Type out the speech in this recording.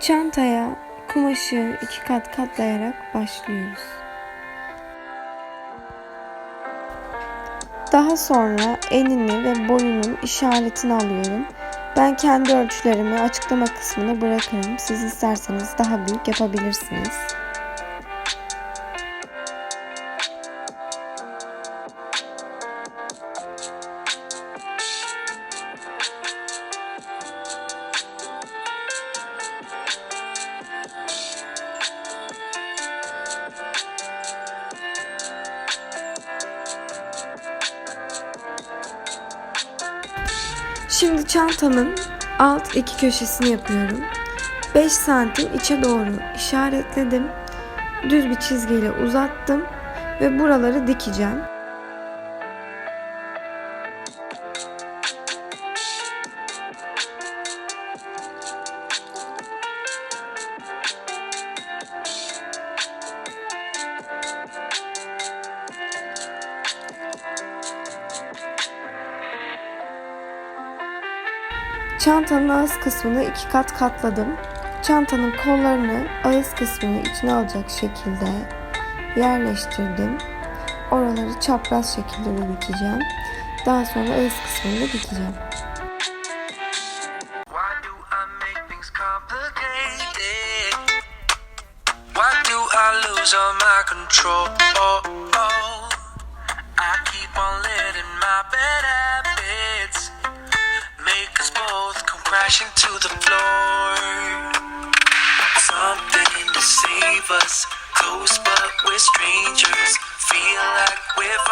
Çantaya kumaşı iki kat katlayarak başlıyoruz. Daha sonra enini ve boyunun işaretini alıyorum. Ben kendi ölçülerimi açıklama kısmına bırakırım. Siz isterseniz daha büyük yapabilirsiniz. Şimdi çantamın alt iki köşesini yapıyorum. 5 santim içe doğru işaretledim. Düz bir çizgiyle uzattım ve buraları dikeceğim. Çantanın ağız kısmını iki kat katladım. Çantanın kollarını ağız kısmını içine alacak şekilde yerleştirdim. Oraları çapraz şekilde de dikeceğim. Daha sonra ağız kısmını da dikeceğim. I keep on letting my bad habits crashing to the floor. Something to save us, close but we're strangers. Feel like we're